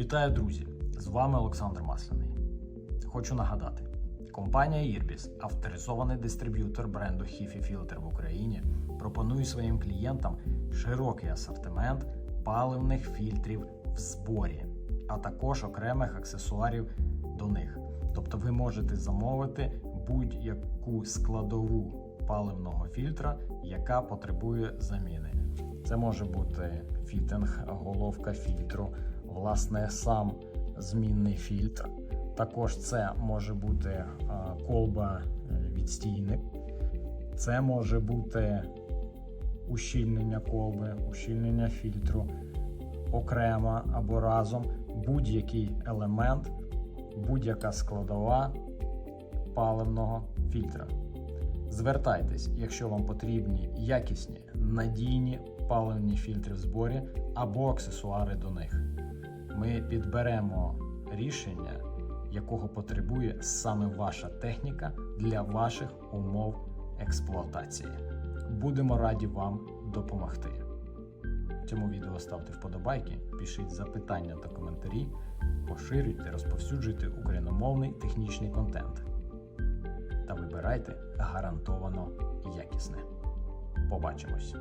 Вітаю, друзі! З вами Олександр Масляний. Хочу нагадати: компанія Irbis, авторизований дистриб'ютор бренду HIFI Filter в Україні, пропонує своїм клієнтам широкий асортимент паливних фільтрів в зборі, а також окремих аксесуарів до них. Тобто ви можете замовити будь-яку складову паливного фільтра, яка потребує заміни. Це може бути фітинг, головка фільтру, власне, сам змінний фільтр. Також це може бути колба е, відстійник, це може бути ущільнення колби, ущільнення фільтру окремо або разом, будь-який елемент, будь-яка складова паливного фільтра. Звертайтесь, якщо вам потрібні якісні, надійні паливні фільтри в зборі або аксесуари до них. Ми підберемо рішення, якого потребує саме ваша техніка для ваших умов експлуатації. Будемо раді вам допомогти. Цьому відео ставте вподобайки, пишіть запитання та коментарі, поширюйте, розповсюджуйте україномовний технічний контент та вибирайте гарантовано якісне. Побачимось!